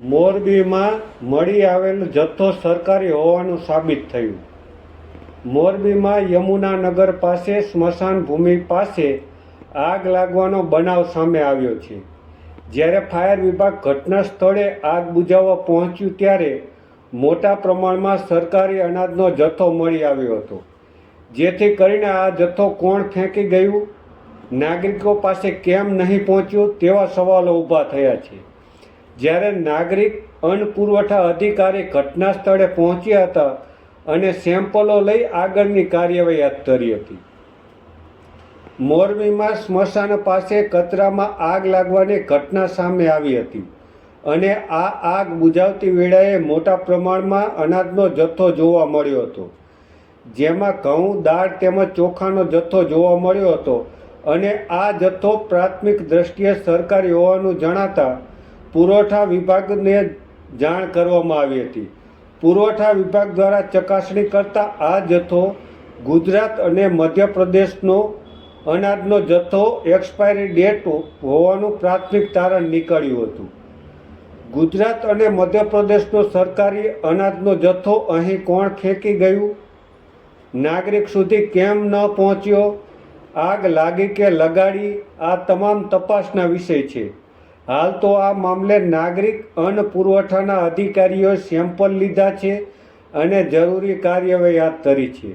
મોરબીમાં મળી આવેલો જથ્થો સરકારી હોવાનું સાબિત થયું. મોરબીમાં યમુનાનગર પાસે સ્મશાન ભૂમિ પાસે આગ લાગવાનો બનાવ સામે આવ્યો છે. જ્યારે ફાયર વિભાગ ઘટના સ્થળે આગ બુઝાવવા પહોંચ્યું ત્યારે મોટા પ્રમાણમાં સરકારી અનાજનો જથ્થો મળી આવ્યો હતો. જેથી કરીને આ જથ્થો કોણ ફેંકી ગયું? નાગરિકો પાસે કેમ નહીં પહોંચ્યું તેવા સવાલો ઊભા થયા છે. જ્યારે નાગરિક અન્ન પુરવઠા અધિકારી ઘટના સ્થળે પહોંચ્યા હતા અને સેમ્પલો લઈ આગળની કાર્યવાહી હાથ ધરી હતી. મોરબીમાં સ્મશાન પાસે કચરામાં આગ લાગવાની ઘટના સામે આવી હતી અને આ આગ બુજાવતી વેળાએ મોટા પ્રમાણમાં અનાજનો જથ્થો જોવા મળ્યો હતો, જેમાં ઘઉં, દાળ તેમજ ચોખાનો જથ્થો જોવા મળ્યો હતો અને આ જથ્થો પ્રાથમિક દ્રષ્ટિએ સરકારી હોવાનું જણાતા પુરવઠા વિભાગને જાણ કરવામાં આવી હતી. પુરવઠા વિભાગ દ્વારા ચકાસણી કરતા આ જથ્થો ગુજરાત અને મધ્યપ્રદેશનો અનાજનો જથ્થો એક્સપાયરી ડેટ હોવાનું પ્રાથમિક તારણ નીકળ્યું હતું. ગુજરાત અને મધ્યપ્રદેશનો સરકારી અનાજનો જથ્થો અહીં કોણ ખેંકી ગયું? નાગરિક સુધી કેમ ન પહોંચ્યો? આગ લાગી કે લગાડી? આ તમામ તપાસના વિષય છે. હાલ તો આ મામલે નાગરિક અન્ન પુરવઠાના અધિકારીઓએ સેમ્પલ લીધા છે અને જરૂરી કાર્યવાહી હાથ ધરી છે.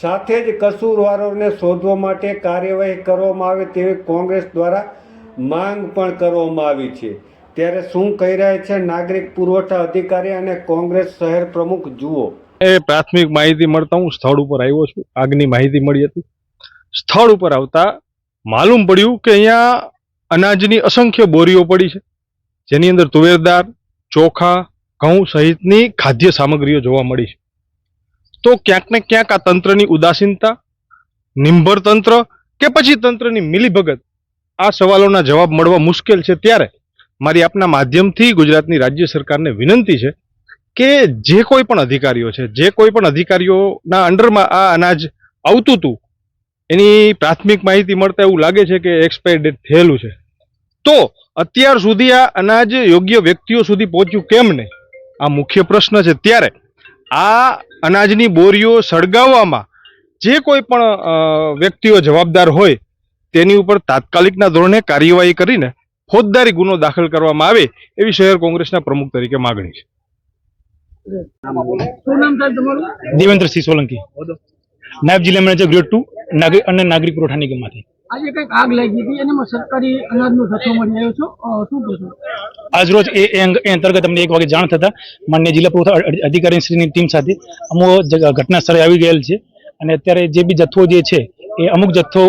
સાથે જ કસૂરવારોને શોધવા માટે કાર્યવાહી કરવામાં આવે તેવી કોંગ્રેસ દ્વારા માંગ પણ કરવામાં આવી છે. ત્યારે શું કહી રહ્યા છે નાગરિક પુરવઠા અધિકારી અને કોંગ્રેસ શહેર પ્રમુખ જુઓ. એ પ્રાથમિક માહિતી મળતા હું સ્થળ ઉપર આવ્યો છું. આગની માહિતી મળી હતી. સ્થળ ઉપર આવતા માલુમ પડ્યું કે અહીંયા અનાજની અસંખ્ય બોરીઓ પડી છે. જેની અંદર તુવેરદાર ચોખા, ઘઉં સહિતની ખાદ્ય સામગ્રીઓ જોવા મળી છે. તો ક્યાંક ને ક્યાંક આ તંત્રની ઉદાસીનતા, નિંભર તંત્ર કે પછી તંત્રની મિલીભગત આ સવાલોના જવાબ મળવા મુશ્કેલ છે ત્યારે મારી આપના માધ્યમથી ગુજરાતની રાજ્ય સરકારને વિનંતી છે કે જે કોઈ પણ અધિકારીઓ છે, જે કોઈ પણ અધિકારીઓના અંડરમાં આ અનાજ આવતું હતું, એની પ્રાથમિક માહિતી મળતા એવું લાગે છે કે એક્સપાયર ડેટ થયેલું છે. તો અત્યાર સુધી આ અનાજ યોગ્ય વ્યક્તિઓ સુધી પહોંચ્યું કેમ નહીં આ મુખ્ય પ્રશ્ન છે. ત્યારે આ અનાજની બોરીઓ સળગાવવામાં જે કોઈ પણ વ્યક્તિઓ જવાબદાર હોય તેની ઉપર તાત્કાલિકના ધોરણે કાર્યવાહી કરીને ફોજદારી ગુનો દાખલ કરવામાં આવે એવી શહેર કોંગ્રેસના પ્રમુખ તરીકે માગણી છે. દેવેન્દ્રસિંહ સોલંકી. નાયબ જિલ્લા મેનેજર ગ્રેડ ટુ નાગરિક અને નાગરિક પુરવઠા નિગમમાંથી. આજે કંઈક આગ લાગી હતી, એનામાં સરકારી અનાજનો જથ્થો મળી આવ્યો છો. શું કહેશો આજરોજ એ અંતર્ગત અમને એક વાગે જાણ થતા માન્ય જિલ્લા પુરવઠા અધિ- અધિકારીશ્રીની ટીમ સાથે અમુક ઘટના સ્થળે આવી ગયેલ છે. અને અત્યારે જે બી જથ્થો જે છે, એ અમુક જથ્થો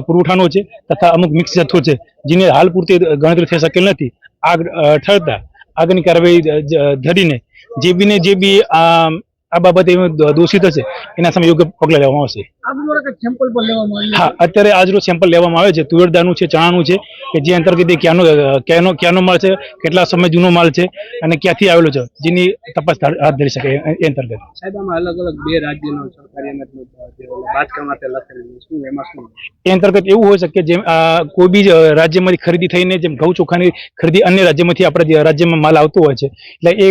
પુરવઠાનો છે તથા અમુક મિક્સ જથ્થો છે, જેને હાલ પૂરતી ગણતરી થઈ શકેલ નથી. આગ ઠરતા આગની કાર્યવાહી ધરીને જે બીને જે બી આ બાબતે દોષિત હશે એના સામે યોગ્ય પગલાં લેવામાં આવશે. હા અત્યારે આજરોજ સેમ્પલ લેવામાં આવે છે. તુવેરદાનું છે ચણાનું છે કે જે અંતર્ગત ક્યાંનો ક્યાંનો ક્યાંનો માલ છે કેટલા સમય જૂનો માલ છે અને ક્યાંથી આવેલો છે જેની તપાસ હાથ ધરી શકે એ અંતર્ગત. સાહેબ આમાં અલગ અલગ બે રાજ્યનો એ અંતર્ગત એવું હોઈ શકે જેમ કોઈ બી રાજ્યમાંથી ખરીદી થઈને જેમ ઘઉં ચોખાની ખરીદી અન્ય રાજ્યમાંથી આપણા રાજ્યમાં માલ આવતો હોય છે. એટલે એ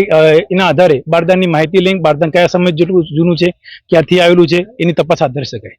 એના આધારે બારદાનની માહિતી લઈને બારદાન કયા સમય જેટલું જૂનું છે ક્યાંથી આવેલું છે એની તપાસ હાથ ધરી શકાય.